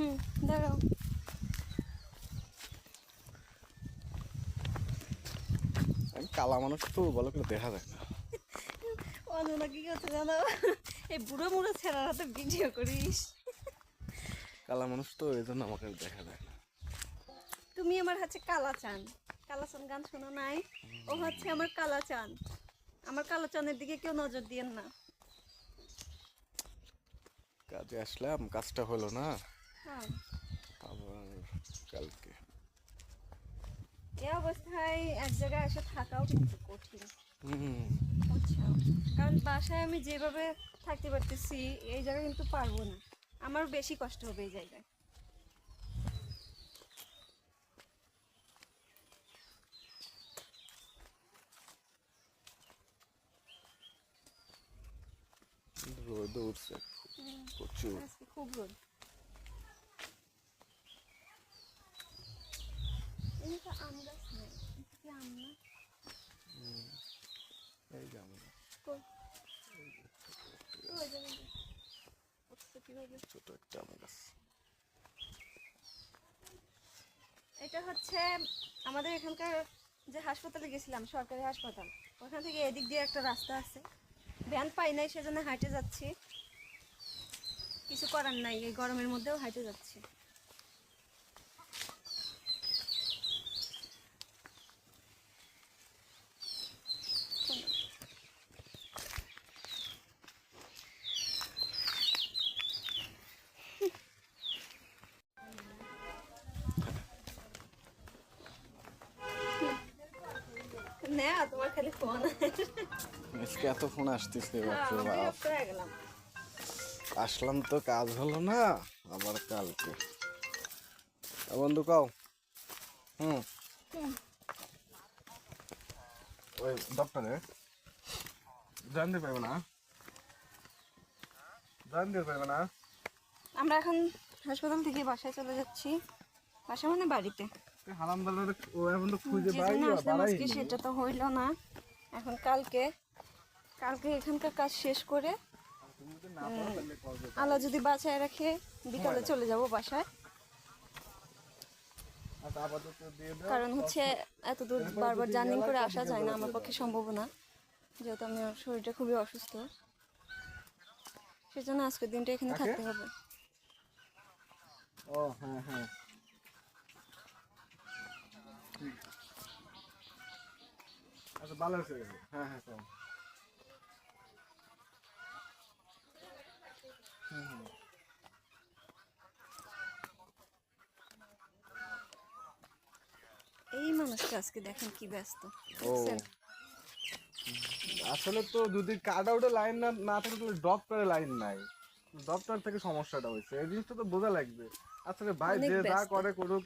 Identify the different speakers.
Speaker 1: হুম দাঁড়াও।
Speaker 2: কালা মানুষ তো করে দেখা যায় না।
Speaker 1: অননা কি করছে জানো? এই বুড়ো মুড়ো ছেঁড়ার হাতে ভিডিও করিস।
Speaker 2: কালা মানুষ তো এই জন্য আমাকে দেখা যায় না।
Speaker 1: তুমি আমার হচ্ছে কালা চান। কালা চান গান শোনো নাই? ও হচ্ছে আমার কালা চান। আমার কালা চানের দিকে কেউ নজর দিয়েন না।
Speaker 2: কাজে আসলাম কাজটা হলো না। আবার কালকে।
Speaker 1: এই অবস্থায় এক জায়গায় এসে থাকাও কিন্তু কঠিন। আচ্ছা কারণ বাসায় আমি যেভাবে থাকতে পারতেছি এই জায়গায় কিন্তু পারব না। আমার বেশি কষ্ট হবে এই জায়গায়।
Speaker 2: রোদ উঠছে প্রচুর।
Speaker 1: খুব রোদ এই তো আম গাছ নেই এটা কি আম না
Speaker 2: এই যে আমরা
Speaker 1: কই? ওই যে, ওই যে। উঠছে কীভাবে?
Speaker 2: ছোট একটা আম
Speaker 1: এটা হচ্ছে আমাদের এখানকার যে হাসপাতালে গেছিলাম, সরকারি হাসপাতাল। ওখান থেকে এদিক দিয়ে একটা রাস্তা আছে। ভ্যান পাই নাই, সেজন্য হাঁটে যাচ্ছি। কিছু করার নাই, এই গরমের মধ্যেও হাঁটে যাচ্ছি। তোমার খালি ফোন
Speaker 2: আজকে এত ফোন আসতেছে
Speaker 1: হয়ে
Speaker 2: আসলাম তো কাজ হলো না আবার কালকে। বন্ধু কাও। হুম। ওই ডক্টরে জানতে পারবে না? জানতে পারবে না?
Speaker 1: আমরা এখন হাসপাতাল থেকে বাসায় চলে যাচ্ছি। বাসা মানে বাড়িতে।
Speaker 2: হারাম দালারে ও এখন তো খুঁজে পাই
Speaker 1: জন্য আসলাম
Speaker 2: বাড়াই
Speaker 1: আজকে সেটা তো হইল না। এখন কালকে কালকে এখানকার কাজ শেষ করে আলা যদি বাঁচায় রাখে বিকালে চলে যাব বাসায়। কারণ হচ্ছে এত দূর বারবার জার্নি করে আসা যায় না আমার পক্ষে সম্ভব না যেহেতু আমার শরীরটা খুবই অসুস্থ। সেজন্য আজকের দিনটা এখানে থাকতে হবে।
Speaker 2: ও হ্যাঁ হ্যাঁ। ভালো আছে হ্যাঁ হ্যাঁ হুম, হুম।
Speaker 1: এই মানুষটা আজকে দেখেন কি ব্যস্ত।
Speaker 2: আসলে তো যদি কাট আউটে লাইন না না থাকে তাহলে ড্রপ করে লাইন নাই। ড্রপ থেকে সমস্যাটা হয়েছে। এই জিনিসটা তো বোঝা লাগবে। আসলে ভাই যে যা করে করুক